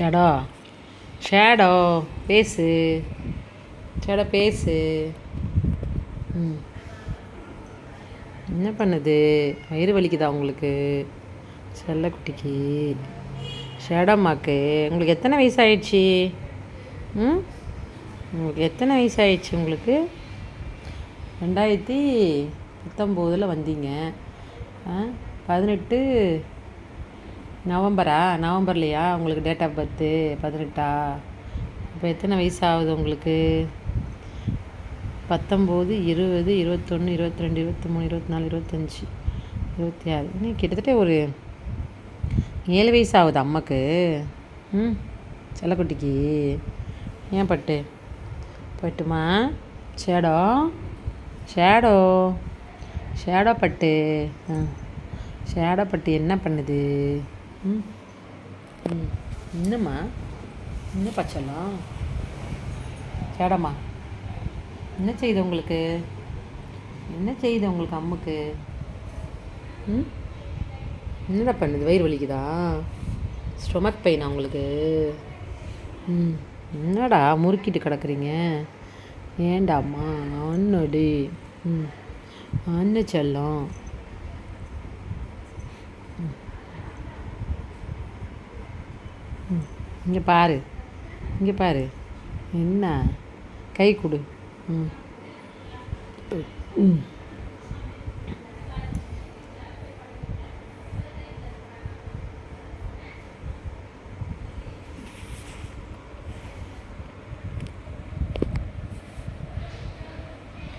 Shadow. Shadow பேசு. Shadow பேசு. ம். என்ன பண்ணுது? வயிறு வலிக்குதா உங்களுக்கு? செல்லக்குட்டிக்கு ஷேடோம்மாக்கு உங்களுக்கு எத்தனை வயசு ஆயிடுச்சு ம்? உங்களுக்கு எத்தனை வயசு ஆயிடுச்சு உங்களுக்கு? ரெண்டாயிரத்தி பத்தொம்போதில் வந்தீங்க. ஆ பதினெட்டு நவம்பரா? நவம்பர்லையா? உங்களுக்கு டேட் ஆஃப் பர்த்து பதினெட்டா? இப்போ எத்தனை வயசு ஆகுது உங்களுக்கு? பத்தொம்போது இருபது இருபத்தொன்று இருபத்தி ரெண்டு இருபத்தி மூணு இருபத்தி நாலு இருபத்தஞ்சி இருபத்தி ஆறு இன்னும் கிட்டத்தட்ட ஒரு ஏழு வயசு ஆகுது அம்மாக்கு. ம் செல்லக்குட்டிக்கு. ஏன் பட்டு? பட்டுமா? ஷேடோ ஷேடோ ஷேடோ பட்டு. ஆ. ஷேடோ பட்டு என்ன பண்ணுது? ம். ம். என்னம்மா என்ன பச்சலாம் சேடம்மா. என்ன செய்யுது உங்களுக்கு? என்ன செய்யுது உங்களுக்கு அம்முக்கு? ம்? என்னடா பண்ணுது? வயிறு வலிக்குதா? ஸ்டொமக் பெயினா உங்களுக்கு? ம். என்னடா முறுக்கிட்டு கிடக்குறீங்க? ஏண்டாம்மா அண்ணடி. ம். அண்ணு செல்லம். இங்கே பாரு. இங்கே பாரு. என்ன? கை கொடு. ம்.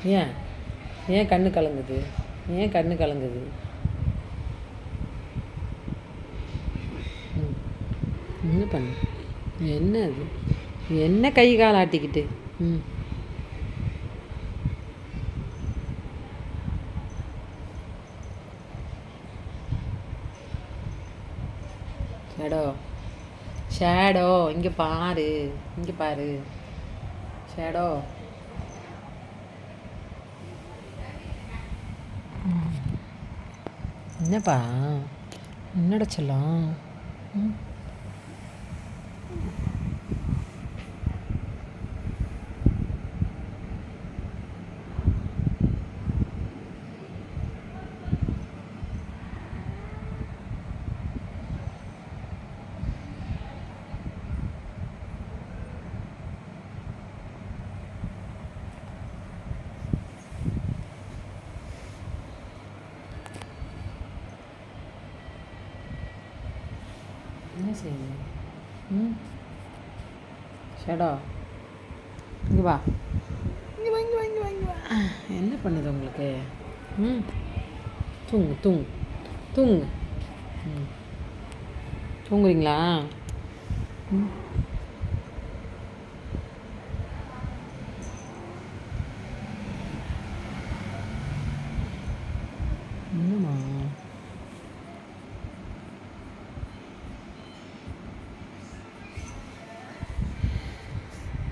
ஏன்? ஏன் கண்ணு கலங்குது? ஏன் கண்ணு கலங்குது? என்ன பண்ணு? என்ன அது? என்ன கை கால் ஆட்டிக்கிட்டு? ம். ஷேடோ. ஷேடோ இங்கே பாரு. இங்கே பாரு. ஷேடோ. என்னப்பா? என்னடா செல்லம்? ம். என்ன செய்யுது? ம்? ஷடா இங்கே வா. இங்கே வா இங்கே வா இங்கே வா இங்கே வா. என்ன பண்ணுது உங்களுக்கு? ம்? தூங்கு தூங்கு தூங்கு. ம். தூங்குறீங்களா? ம்.